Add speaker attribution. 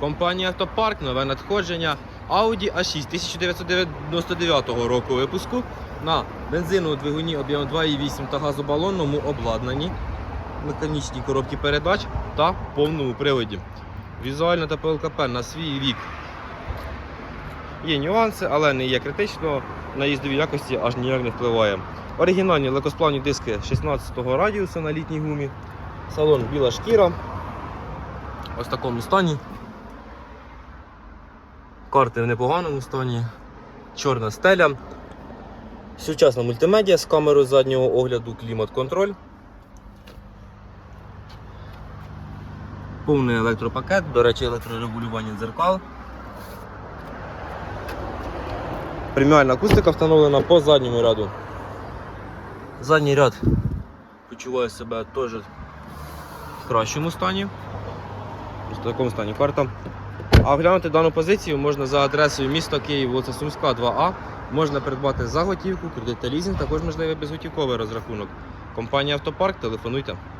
Speaker 1: Компанія Автопарк, нове надходження Audi A6 1999 року випуску на бензиновому двигуні об'ємом 2,8 та газобалонному обладнанні, механічній коробці передач та повному приводі. Візуально та ПЛКП на свій вік. Є нюанси, але не є критично. На їздові якості аж ніяк не впливає. Оригінальні легкосплавні диски 16-го радіусу на літній гумі. Салон біла шкіра. Ось в такому стані. Карти в непоганому стані. Чорна стеля. Сучасна мультимедіа з камерою заднього огляду, клімат-контроль. Повний електропакет, до речі, електрорегулювання дзеркал. Преміальна акустика встановлена по задньому ряду. Задній ряд почуває себе теж в кращому стані. В такому стані карта. А оглянути дану позицію можна за адресою міста Київ, вулиця Сумська, 2А. Можна придбати за готівку, кредит та лізинг, також можливий безготівковий розрахунок. Компанія Автопарк, телефонуйте.